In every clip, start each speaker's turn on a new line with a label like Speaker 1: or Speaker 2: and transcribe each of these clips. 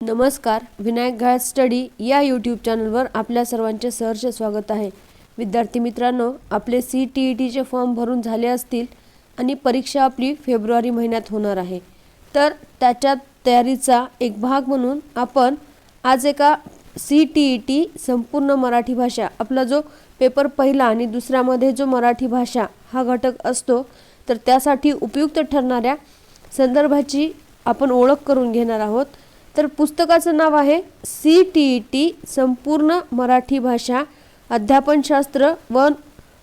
Speaker 1: नमस्कार विनायक घाट स्टडी या यूट्यूब चॅनलवर आपल्या सर्वांचे सहर्ष स्वागत आहे. विद्यार्थी मित्रांनो आपले सी टी ई टीचे फॉर्म भरून झाले असतील आणि परीक्षा आपली फेब्रुवारी महिन्यात होणार आहे. तर त्याच्या तयारीचा एक भाग म्हणून आपण आज एका सी टी ई टी संपूर्ण मराठी भाषा आपला जो पेपर पहिला आणि दुसऱ्यामध्ये जो मराठी भाषा हा घटक असतो तर त्यासाठी उपयुक्त ठरणाऱ्या संदर्भाची आपण ओळख करून घेणार आहोत. तर पुस्तकाचं नाव आहे सी टी ई टी संपूर्ण मराठी भाषा अध्यापनशास्त्र व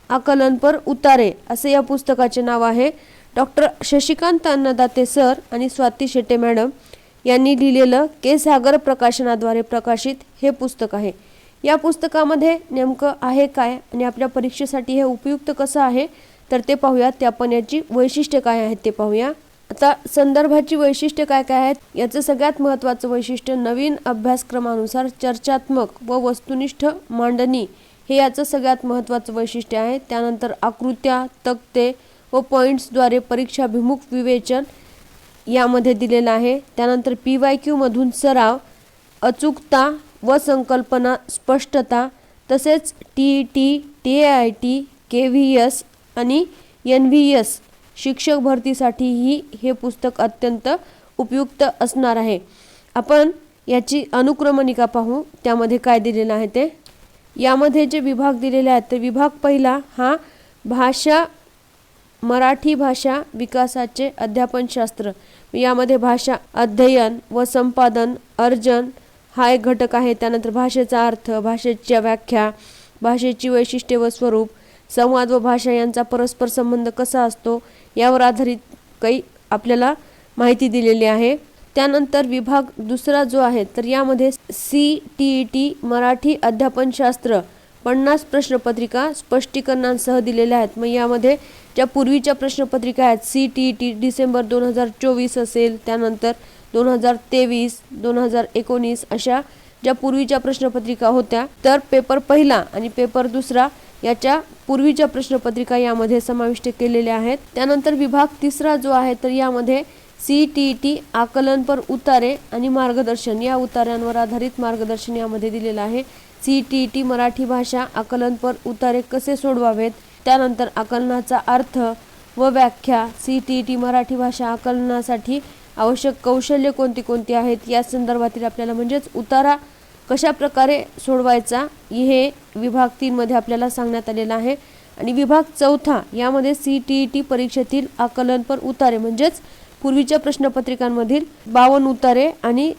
Speaker 1: आकलनपर उतारे असे या पुस्तकाचे नाव आहे. डॉक्टर शशिकांत अन्नदाते सर आणि स्वाती शेटे मॅडम यांनी लिहिलेलं के सागर प्रकाशनाद्वारे प्रकाशित हे पुस्तक आहे. या पुस्तकामध्ये नेमकं आहे काय आणि आपल्या परीक्षेसाठी हे उपयुक्त कसं आहे? तर ते पाहूयात. ते आपण याची वैशिष्ट्य काय आहेत ते पाहूया. आता संदर्भाची वैशिष्ट्य काय काय आहेत? याचं सगळ्यात महत्त्वाचं वैशिष्ट्य नवीन अभ्यासक्रमानुसार चर्चात्मक व वस्तुनिष्ठ मांडणी हे याचं सगळ्यात महत्त्वाचं वैशिष्ट्य आहे. त्यानंतर आकृत्या तक्ते व पॉईंट्सद्वारे परीक्षाभिमुख विवेचन यामध्ये दिलेलं आहे. त्यानंतर पी वाय क्यूमधून सराव अचूकता व संकल्पना स्पष्टता तसेच T E T T I T K V S आणि एन व्ही एस शिक्षक भरतीसाठीही हे पुस्तक अत्यंत उपयुक्त असणार आहे. आपण याची अनुक्रमणिका पाहू. त्यामध्ये काय दिलेलं आहे ते? यामध्ये जे विभाग दिलेले आहेत ते विभाग पहिला हा भाषा मराठी भाषा विकासाचे अध्यापनशास्त्र. यामध्ये भाषा अध्ययन व संपादन अर्जन हा एक घटक आहे. त्यानंतर भाषेचा अर्थ भाषेच्या व्याख्या भाषेची वैशिष्ट्ये व स्वरूप संवाद व भाषा यांचा परस्पर संबंध कसा असतो यावर आधारित काही आपल्याला माहिती दिलेली आहे. त्यानंतर विभाग दुसरा जो आहे तर यामध्ये C T E T Marathi अध्यापनशास्त्र पन्नास प्रश्नपत्रिका स्पष्टीकरणांसह दिलेल्या आहेत. मग यामध्ये ज्या पूर्वीच्या प्रश्नपत्रिका आहेत C T E T December दोन हजार चोवीस असेल त्यानंतर दोन हजार तेवीस दोन हजार एकोणीस अशा ज्या पूर्वीच्या प्रश्नपत्रिका होत्या तर पेपर पहिला आणि पेपर दुसरा याच्या पूर्वीच्या प्रश्नपत्रिका यामध्ये समाविष्ट केलेल्या आहेत. त्यानंतर विभाग तिसरा जो आहे तर यामध्ये सी टी ई टी आकलनपर उतारे आणि मार्गदर्शन. या उतार्यांवर आधारित मार्गदर्शन यामध्ये दिलेलं आहे. C T E T Marathi भाषा आकलनपर उतारे कसे सोडवावेत? त्यानंतर आकलनाचा अर्थ व व्याख्या. C T E T Marathi भाषा आकलनासाठी आवश्यक कौशल्य कोणती कोणती आहेत? या संदर्भातील आपल्याला म्हणजेच उतारा कशा प्रकारे सोडवायचा हे विभाग तीनमध्ये आपल्याला सांगण्यात आलेलं आहे. आणि विभाग चौथा यामध्ये सी टी ई टी परीक्षेतील आकलनपर उतारे म्हणजेच पूर्वीच्या प्रश्नपत्रिकांमधील बावन्न उतारे आणि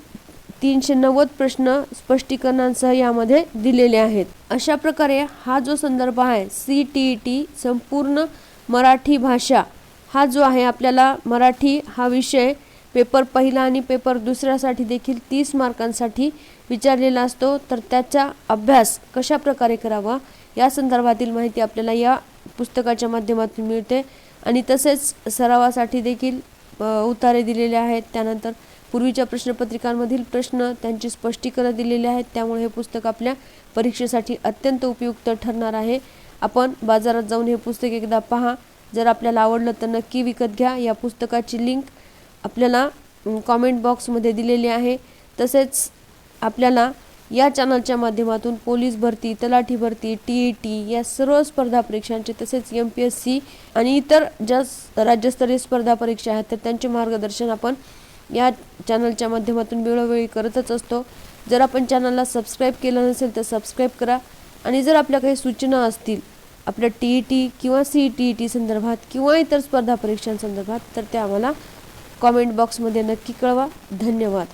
Speaker 1: तीनशे नव्वद प्रश्न स्पष्टीकरणांसह यामध्ये दिलेले आहेत. अशा प्रकारे हा जो संदर्भ आहे सी टी ई टी संपूर्ण मराठी भाषा हा जो आहे आपल्याला मराठी हा विषय पेपर पहिला आणि पेपर दुसऱ्यासाठी देखील तीस मार्कांसाठी विचारलेला असतो. तर त्याचा अभ्यास कशा प्रकारे करावा या संदर्भातील माहिती आपल्याला या पुस्तकाच्या माध्यमातून मिळते. आणि तसेच सरावासाठी देखील उतारे दिलेले आहेत. त्यानंतर पूर्वीच्या प्रश्नपत्रिकांमधील प्रश्न त्यांची स्पष्टीकरण दिलेले आहेत. त्यामुळे हे पुस्तक आपल्या परीक्षेसाठी अत्यंत उपयुक्त ठरणार आहे. आपण बाजारात जाऊन हे पुस्तक एकदा पहा. जर आपल्याला आवडलं तर नक्की विकत घ्या. या पुस्तकाची लिंक आपल्याला कॉमेंट बॉक्समध्ये दिलेली आहे. तसेच आपल्याला या चॅनलच्या माध्यमातून पोलीस भरती तलाठी भरती टी ई टी या सर्व स्पर्धा परीक्षांचे तसेच एम पी एस सी आणि इतर ज्या राज्यस्तरीय स्पर्धा परीक्षा आहेत तर त्यांचे मार्गदर्शन आपण या चॅनलच्या माध्यमातून वेळोवेळी करतच असतो. जर आपण चॅनलला सबस्क्राईब केलं नसेल तर सबस्क्राईब करा. आणि जर आपल्या काही सूचना असतील आपल्या टी ई टी किंवा C E T E T संदर्भात किंवा इतर स्पर्धा परीक्षांसंदर्भात तर त्या आम्हाला कॉमेंट बॉक्समध्ये नक्की कळवा. धन्यवाद.